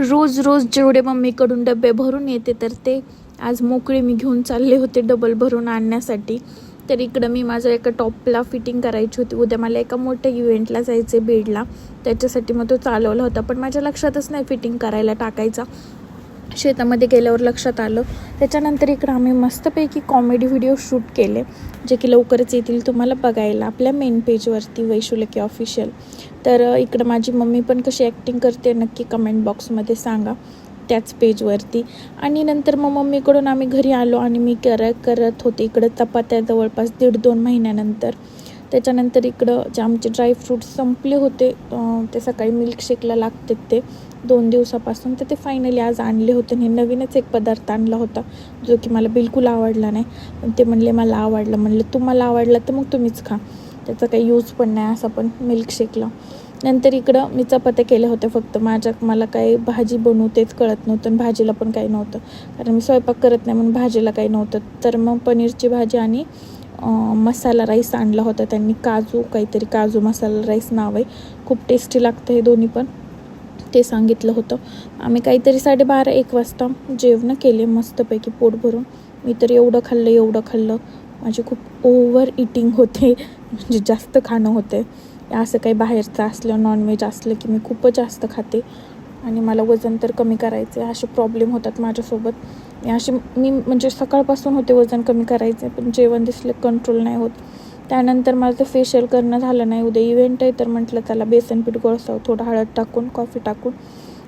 रोज रोज जेवढे मम्मीकडून डबे भरून येते तर ते आज मोकळे मी घेऊन चालले होते डबल भरून आणण्यासाठी. तर इकडं मी माझ्या एका टॉपला फिटिंग करायची होती. उद्या मला एका मोठ्या इव्हेंटला जायचे बीडला. त्याच्यासाठी मग तो चालवला होता. पण माझ्या लक्षातच नाही फिटिंग करायला टाकायचा. शेतामध्ये गेल्यावर लक्षात आलं. त्याच्यानंतर इकडं आम्ही मस्तपैकी कॉमेडी व्हिडिओ शूट केले जे की लवकरच येतील तुम्हाला बघायला. आपल्या मेन पेजवरती वैशुलकी ऑफिशियल तर इकडं माझी मम्मी पण कशी ॲक्टिंग करते नक्की कमेंट बॉक्समध्ये सांगा त्याच पेजवरती आणि नंतर मग मम्मीकडून आम्ही घरी आलो आणि मी कर करत होते. इकडं चपात्या जवळपास दीड दोन महिन्यानंतर. त्याच्यानंतर इकडं जे आमचे ड्रायफ्रूट संपले होते ते सकाळी मिल्कशेकला लागते ते. दोन दिवसापासून तर ते फायनली आज आणले होते आणि नवीनच एक पदार्थ आणला होता जो की मला बिलकुल आवडला नाही. पण ते म्हणले मला आवडलं. म्हणलं तुम्हाला आवडला तर मग तुम्हीच खा. त्याचा काही यूज पण नाही असा पण मिल्कशेकला नंतर इकडं मी चपात्या केल्या होत्या फक्त. माझ्या मला काही भाजी बनवू तेच कळत नव्हतं आणि भाजीला पण काही नव्हतं. कारण मी स्वयंपाक करत नाही म्हणून भाजीला काही नव्हतं. तर मग पनीरची भाजी आणि मसाला राईस आणला होता त्यांनी काजू काहीतरी काजू मसाला राईस नाव आहे. खूप टेस्टी लागतं हे दोन्ही पण. ते सांगितलं होतं. आम्ही काहीतरी साडेबारा एक वाजता जेवणं केले मस्तपैकी पोट भरून. मी तर एवढं खाल्लं एवढं खाल्लं. माझी खूप ओव्हर इटिंग होते. म्हणजे जास्त खाणं होते. असं काही बाहेरचं असलं नॉनव्हेज असलं की मी खूपच जास्त खाते. आणि मला वजन तर कमी करायचे असे प्रॉब्लेम होतात माझ्यासोबत. असे मी म्हणजे सकाळपासून होते वजन कमी करायचे पण जेवण दिसलं कंट्रोल नाही होत. त्यानंतर माझं फेशियल करणं झालं नाही. उद्या इव्हेंट आहे तर म्हटलं त्याला बेसन पीठ गोळसावं थोडं हळद टाकून कॉफी टाकून.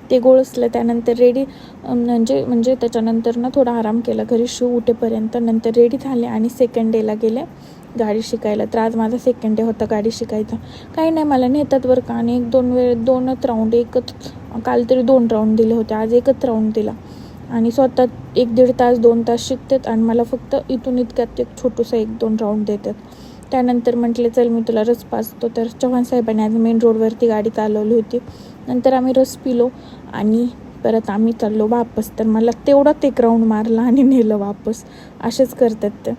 ते गोळसलं त्यानंतर रेडी म्हणजे म्हणजे त्याच्यानंतर ना थोडा आराम केला. घरी शू उठेपर्यंत नंतर रेडी झाले आणि सेकंड डेला गेले गाडी शिकायला. तर आज माझा सेकंड डे होता गाडी शिकायचा. काही नाही मला नेतात बरं का. आणि एक दोन वेळ दोनच राऊंड एकच काल तरी दोन राऊंड दिले होते आज एकच राऊंड दिला. आणि स्वतः एक दीड तास दोन तास शिकतात आणि मला फक्त इथून इतक्यात एक छोटूसा एक दोन राऊंड देतात. त्यानंतर म्हटले चल मी तुला रस पाचतो तर चव्हाण साहेबांनी आज मेन रोडवरती गाडी चालवली होती. नंतर आम्ही रस पिलो आणि परत आम्ही चाललो वापस. तर मला तेवढाच एक राऊंड मारला आणि नेलं वापस. असेच करतात ते.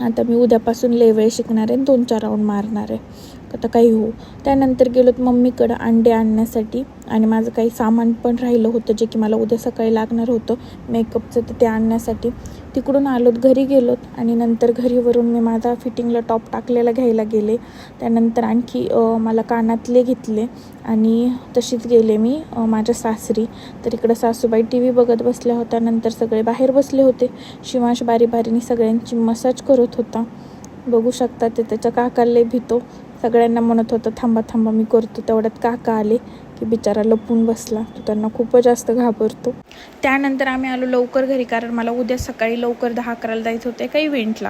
आता मी उद्यापासून लेवळे शिकणार आहे दोन चार राऊंड मारणार आहे. आता काही हो. त्यानंतर गेलोत मम्मीकडं अंडे आणण्यासाठी आणि माझं काही सामान पण राहिलं होतं जे की मला उद्या सकाळी लागणार होतं मेकअपचं तर ते आणण्यासाठी. तिकडून आलोत घरी गेलोत आणि नंतर घरीवरून मी माझा फिटिंगला टॉप टाकलेला घ्यायला गेले. त्यानंतर आणखी मला कानातले घेतले आणि तशीच गेले मी माझ्या सासरी. तर इकडं सासूबाई टी व्ही बघत बसल्या होत्या. नंतर सगळे बाहेर बसले होते. शिवांश बारी बारीने सगळ्यांची मसाज करत होता. बघू शकता ते त्याच्या काकाला भितो. सगळ्यांना म्हणत होतं थांबा थांबा मी करतो. तेवढ्यात काका आले की बिचारा लपून बसला. तो त्यांना खूपच जास्त घाबरतो. त्यानंतर आम्ही आलो लवकर घरी कारण मला उद्या सकाळी लवकर दहा अकराला जायचं होतं एका इव्हेंटला